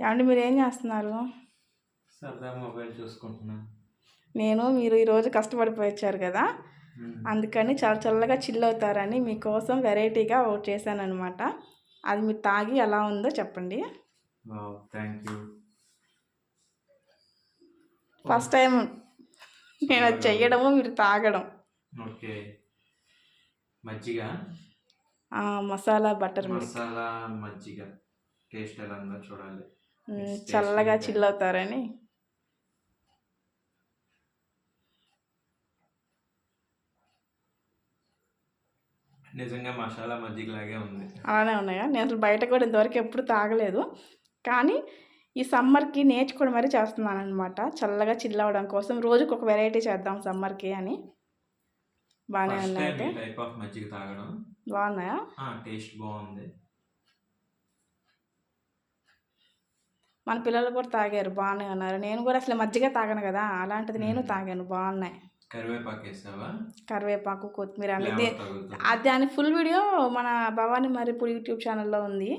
ఏమండి మీరు ఏం చేస్తున్నారు? సరదా మొబైల్ చూసుకుంటున్నా. నేను మీరు ఈరోజు కష్టపడిపోయి వచ్చారు కదా? అందుకని చాలా చల్లగా చిల్ అవుతారని మీకోసం వెరైటీగా ఒకటి చేశాను అనమాట అది మీరు తాగి ఎలా ఉందో చెప్పండి. థ్యాంక్ యూ ఫస్ట్ టైం నేను అది చెయ్యడము మీరు తాగడం. ఓకే. మజ్జిగ? మసాలా బటర్ మసాలా మజ్జిగ. టేస్ట్ ఎలా ఉందో చూడాలి. చల్లగా చిల్ అవుతారని. నిజంగా మసాలా మజ్జిగ లాగే ఉంది. అలానే ఉన్నాయా నేను అసలు బయట కూడా ఇంతవరకు ఎప్పుడు తాగలేదు. కానీ ఈ సమ్మర్కి నేర్చుకోవడం మరీ చేస్తున్నాను అనమాట చల్లగా చిల్ అవ్వడం కోసం రోజుకి ఒక వెరైటీ చేద్దాం సమ్మర్కి అని. బాగానే ఉన్నాయి బాగున్నాయా? టేస్ట్ బాగుంది. మన పిల్లలు కూడా తాగారు బాగానే ఉన్నారు. నేను కూడా అసలు మజ్జిగ తాగను కదా అలాంటిది నేను తాగాను బాగున్నాయి కరివేపాకు కొత్తిమీర అనేది అది దాని ఫుల్ వీడియో మన భవానీ మరిపూడి యూట్యూబ్ ఛానల్లో ఉంది.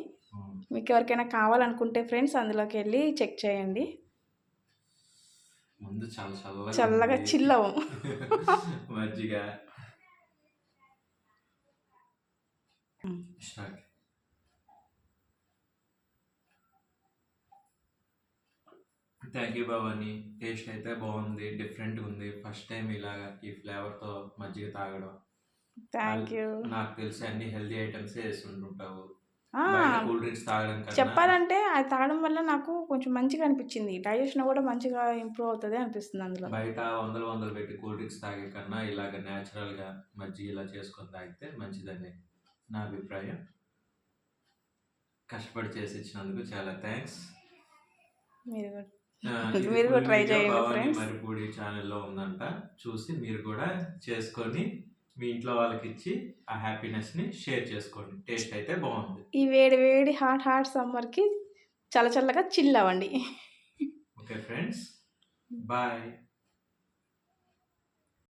మీకు ఎవరికైనా కావాలనుకుంటే ఫ్రెండ్స్ అందులోకి వెళ్ళి చెక్ చేయండి. ముందు చాలా చల్లగా చల్లగా ఉంది. చిల్ అవ్వం మజ్జిగ థ్యాంక్ యూ భవాని టేస్ట్ అయితే బాగుంది డిఫరెంట్గా ఉంది. ఫస్ట్ టైం ఇలాగా ఈ ఫ్లేవర్తో మజ్జిగ తాగడం. థ్యాంక్ యూ నాకు తెలిసి అన్ని హెల్దీ ఐటమ్స్ వేసి ఉంటుంటావు ఆ, బయట కూల్ డ్రింక్స్ తాగడం చెప్పాలంటే అది తాగడం వల్ల నాకు కొంచెం మంచిగా అనిపించింది. డైజెషన్ కూడా మంచిగా ఇంప్రూవ్ అవుతుంది అనిపిస్తుంది అందులో. బయట వందలు వందలు పెట్టి కూల్ డ్రింక్స్ తాగే కన్నా ఇలాగ natural గా మజ్జిగ ఇలా చేసుకొని తాగితే మంచిదని నా అభిప్రాయం. కష్టపడి చేసి ఇచ్చినందుకు చాలా థ్యాంక్స్ మీరు కూడా. మీరు కూడా try చేయండి friends. మరిపూడి ఛానల్లో ఉందంట. చూసి మీరు కూడా చేసుకొని మీ ఇంట్లో వాళ్ళకి ఇచ్చి ఆ హ్యాపీనెస్ని షేర్ చేసుకోండి. టేస్ట్ అయితే బాగుంది. ఈ వేడి వేడి హాట్ హాట్ సమ్మర్కి చల్ల చల్లగా చిల్ అవ్వండి. Okay friends bye